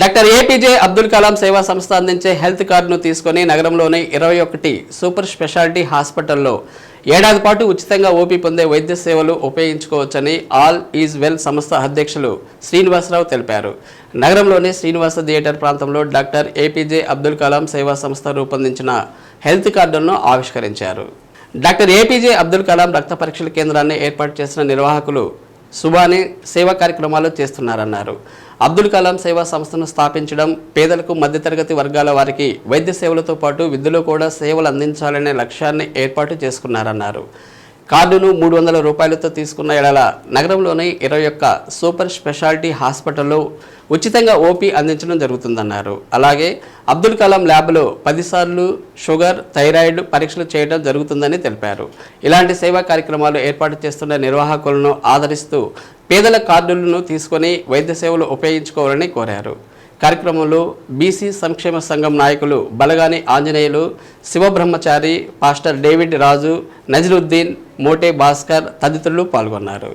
Doctor APJ Abdul Kalam సేవా సంస్థ అందించే హెల్త్ కార్డును తీసుకొని నగరంలోని ఇరవై ఒకటి సూపర్ స్పెషాలిటీ హాస్పిటల్లో ఏడాది పాటు ఉచితంగా ఓపీ పొందే వైద్య సేవలు ఉపయోగించుకోవచ్చని ఆల్ ఈజ్ వెల్ సంస్థ అధ్యక్షులు శ్రీనివాసరావు తెలిపారు. నగరంలోని శ్రీనివాస థియేటర్ ప్రాంతంలో డాక్టర్ ఏపీజే అబ్దుల్ కలాం సేవా సంస్థ రూపొందించిన హెల్త్ కార్డును ఆవిష్కరించారు. డాక్టర్ ఏపీజే అబ్దుల్ కలాం రక్త పరీక్షల కేంద్రాన్ని ఏర్పాటు చేసిన నిర్వాహకులు సుబాని సేవా కార్యక్రమాలు చేస్తున్నారన్నారు. అబ్దుల్ కలాం సేవా సంస్థను స్థాపించడం పేదలకు మధ్యతరగతి వర్గాల వారికి వైద్య సేవలతో పాటు విద్యలో కూడా సేవలు అందించాలనే లక్ష్యాన్ని ఏర్పాటు చేసుకున్నారన్నారు. కార్డును మూడు వందల రూపాయలతో తీసుకున్న ఎడల నగరంలోని ఇరవై ఒక్క సూపర్ స్పెషాలిటీ హాస్పిటల్లో ఉచితంగా ఓపీ అందించడం జరుగుతుందన్నారు. అలాగే అబ్దుల్ కలాం ల్యాబ్లో పదిసార్లు షుగర్ థైరాయిడ్ పరీక్షలు చేయడం జరుగుతుందని తెలిపారు. ఇలాంటి సేవా కార్యక్రమాలు ఏర్పాటు చేస్తున్న నిర్వాహకులను ఆదరిస్తూ పేదల కార్డులను తీసుకొని వైద్య సేవలు ఉపయోగించుకోవాలని కోరారు. కార్యక్రమంలో బీసీ సంక్షేమ సంఘం నాయకులు బలగాని ఆంజనేయులు శివబ్రహ్మచారి పాస్టర్ డేవిడ్ రాజు నజరుద్దీన్ మోటే భాస్కర్ తదితరులు పాల్గొన్నారు.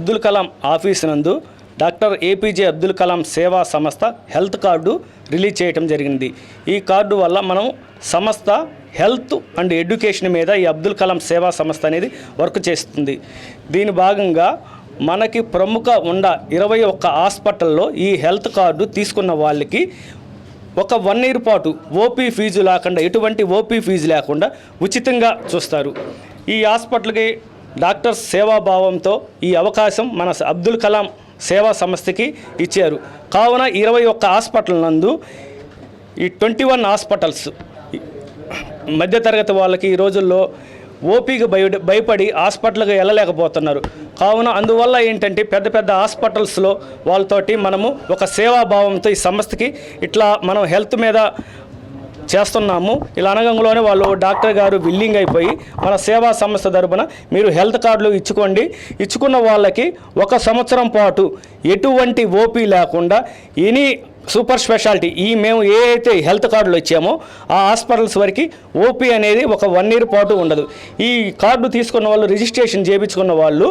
అబ్దుల్ కలాం ఆఫీస్ నందు డాక్టర్ ఏపీజే అబ్దుల్ కలాం సేవా సంస్థ హెల్త్ కార్డు రిలీజ్ చేయటం జరిగింది. ఈ కార్డు వల్ల మనం సంస్థ హెల్త్ అండ్ ఎడ్యుకేషన్ మీద ఈ అబ్దుల్ కలాం సేవా సంస్థ అనేది వర్క్ చేస్తుంది. దీని భాగంగా మనకి ప్రముఖ ఉండ ఇరవై ఒక్క హాస్పిటల్లో ఈ హెల్త్ కార్డు తీసుకున్న వాళ్ళకి ఒక వన్ ఇయర్ పాటు ఓపీ ఫీజు లేకుండా ఎటువంటి ఓపీ ఫీజు లేకుండా ఉచితంగా చూస్తారు. ఈ హాస్పిటల్కి డాక్టర్ సేవాభావంతో ఈ అవకాశం మన అబ్దుల్ కలాం సేవా సంస్థకి ఇచ్చారు. కావున ఇరవై ఒక్క హాస్పిటల్ నందు ఈ ట్వంటీ వన్ హాస్పిటల్స్ మధ్యతరగతి వాళ్ళకి ఈ రోజుల్లో ఓపీకి భయ భయపడి హాస్పిటల్కి వెళ్ళలేకపోతున్నారు. కావున అందువల్ల ఏంటంటే పెద్ద పెద్ద హాస్పిటల్స్లో వాళ్ళతోటి మనము ఒక సేవాభావంతో ఈ సంస్థకి ఇట్లా మనం హెల్త్ మీద చేస్తున్నాము. ఇలా అనగంలోనే వాళ్ళు డాక్టర్ గారు బిల్లింగ్ అయిపోయి మన సేవా సంస్థ తరపున మీరు హెల్త్ కార్డులు ఇచ్చుకోండి. ఇచ్చుకున్న వాళ్ళకి ఒక సంవత్సరం పాటు ఎటువంటి ఓపీ లేకుండా ఎనీ సూపర్ స్పెషాలిటీ ఈ మేము ఏ అయితే హెల్త్ కార్డులు ఇచ్చామో ఆ హాస్పిటల్స్ వరకు ఓపీ అనేది ఒక వన్ ఇయర్ పాటు ఉండదు. ఈ కార్డు తీసుకున్న వాళ్ళు రిజిస్ట్రేషన్ చేయించుకున్న వాళ్ళు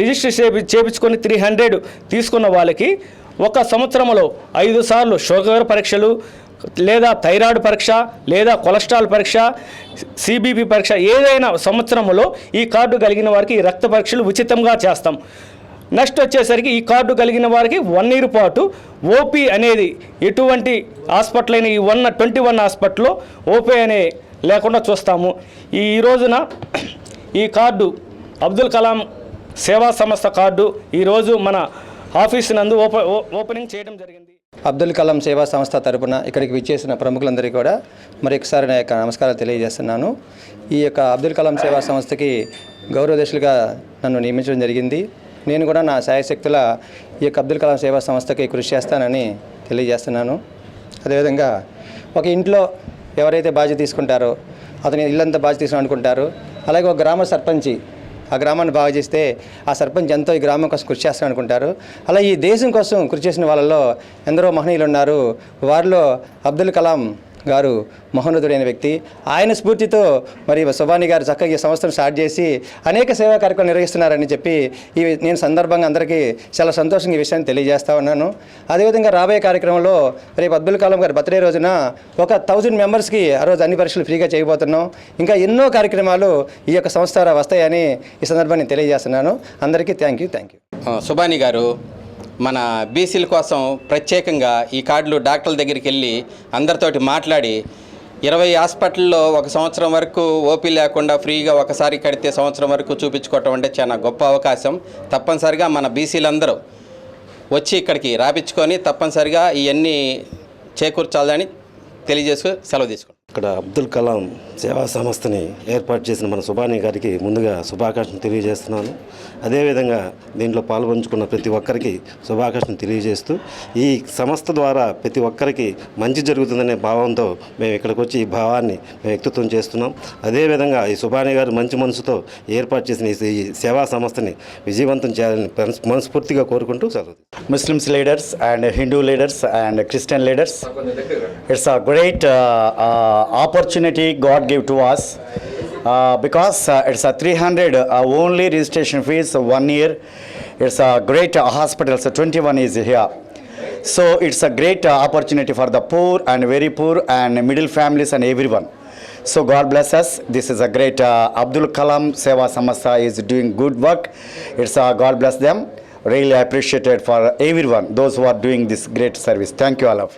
రిజిస్టర్ చేపి చేపించుకొని త్రీ హండ్రెడ్ తీసుకున్న వాళ్ళకి ఒక సంవత్సరంలో ఐదు సార్లు షుగర్ పరీక్షలు లేదా థైరాయిడ్ పరీక్ష లేదా కొలెస్ట్రాల్ పరీక్ష సిబిపి పరీక్ష ఏదైనా సంవత్సరంలో ఈ కార్డు కలిగిన వారికి ఈ రక్త పరీక్షలు ఉచితంగా చేస్తాం. నెక్స్ట్ వచ్చేసరికి ఈ కార్డు కలిగిన వారికి వన్ ఇయర్ పాటు ఓపీ అనేది ఎటువంటి హాస్పిటల్ అయిన ఈ వన్ ట్వంటీ వన్ హాస్పిటల్లో ఓపీ అనే లేకుండా చూస్తాము. ఈ రోజున ఈ కార్డు అబ్దుల్ కలాం సేవా సంస్థ కార్డు ఈరోజు మన ఆఫీస్ నందు ఓ- ఓపెనింగ్ చేయడం జరిగింది. అబ్దుల్ కలాం సేవా సంస్థ తరపున ఇక్కడికి విచ్చేసిన ప్రముఖులందరికీ కూడా మరొకసారి నా యొక్క నమస్కారాలు తెలియజేస్తున్నాను. ఈ యొక్క అబ్దుల్ కలాం సేవా సంస్థకి గౌరవదశులుగా నన్ను నియమించడం జరిగింది. నేను కూడా నా శాయశక్తుల ఈ యొక్క అబ్దుల్ కలాం సేవా సంస్థకి కృషి చేస్తానని తెలియజేస్తున్నాను. అదేవిధంగా ఒక ఇంట్లో ఎవరైతే బాధ్యత తీసుకుంటారో అతని ఇల్లంతా బాధ్యత తీసుకుని అనుకుంటారు అలాగే ఒక గ్రామ సర్పంచి ఆ గ్రామాన్ని బాగా చేస్తే ఆ సర్పంచ్ ఎంతో ఈ గ్రామం కోసం కృషి చేస్తాను అనుకుంటారు. అలా ఈ దేశం కోసం కృషి చేసిన వాళ్ళలో ఎందరో మహనీయులు ఉన్నారు. వారిలో అబ్దుల్ కలాం గారు మహోన్నతుడైన వ్యక్తి. ఆయన స్ఫూర్తితో మరి సుబాని గారు చక్కగా ఈ సంస్థను స్టార్ట్ చేసి అనేక సేవా కార్యక్రమాలు నిర్వహిస్తున్నారని చెప్పి ఈ నేను సందర్భంగా అందరికీ చాలా సంతోషంగా ఈ విషయాన్ని తెలియజేస్తా ఉన్నాను. అదేవిధంగా రాబోయే కార్యక్రమంలో రేపు అబ్దుల్ కలాం గారి బర్త్డే రోజున ఒక థౌజండ్ మెంబర్స్కి ఆ రోజు అన్ని పరీక్షలు ఫ్రీగా చేయబోతున్నాం. ఇంకా ఎన్నో కార్యక్రమాలు ఈ యొక్క సంస్థ వస్తాయని ఈ సందర్భాన్ని తెలియజేస్తున్నాను. అందరికీ thank you thank you. Subani garu మన బీసీల కోసం ప్రత్యేకంగా ఈ కార్డులు డాక్టర్ల దగ్గరికి వెళ్ళి అందరితోటి మాట్లాడి ఇరవై హాస్పిటల్లో ఒక సంవత్సరం వరకు ఓపీ లేకుండా ఫ్రీగా ఒకసారి కడితే సంవత్సరం వరకు చూపించుకోవటం అంటే చాలా గొప్ప అవకాశం. తప్పనిసరిగా మన బీసీలందరూ వచ్చి ఇక్కడికి రాపించుకొని తప్పనిసరిగా ఇవన్నీ చేకూర్చాలని తెలియజేసుకు సెలవు తీసుకోండి ఇక్కడ అబ్దుల్ కలాం సేవా సంస్థని ఏర్పాటు చేసిన మన సుభాని గారికి ముందుగా శుభాకాంక్షలు తెలియజేస్తున్నాను. అదేవిధంగా దీంట్లో పాల్పంచుకున్న ప్రతి ఒక్కరికి శుభాకాంక్షలు తెలియజేస్తూ ఈ సంస్థ ద్వారా ప్రతి ఒక్కరికి మంచి జరుగుతుందనే భావంతో మేము ఇక్కడికి వచ్చి ఈ భావాన్ని వ్యక్తిత్వం చేస్తున్నాం. అదేవిధంగా ఈ సుభాని గారు మంచి మనసుతో ఏర్పాటు చేసిన ఈ- సేవా సంస్థని విజయవంతం చేయాలని మనస్ఫూర్తిగా కోరుకుంటూ సెలవు Muslims leaders and Hindu leaders and Christian leaders it's a great opportunity God God to us uh, because uh, it's a 300 uh, only registration fees one year. It's a great uh, hospital, so 21 is here. So it's a great uh, opportunity for the poor and very poor and middle families and everyone. So God bless us. This is a great uh, Abdul Kalam Seva Samastha is doing good work. It's uh, God bless them. Really appreciated for everyone, those who are doing this great service. Thank you all of.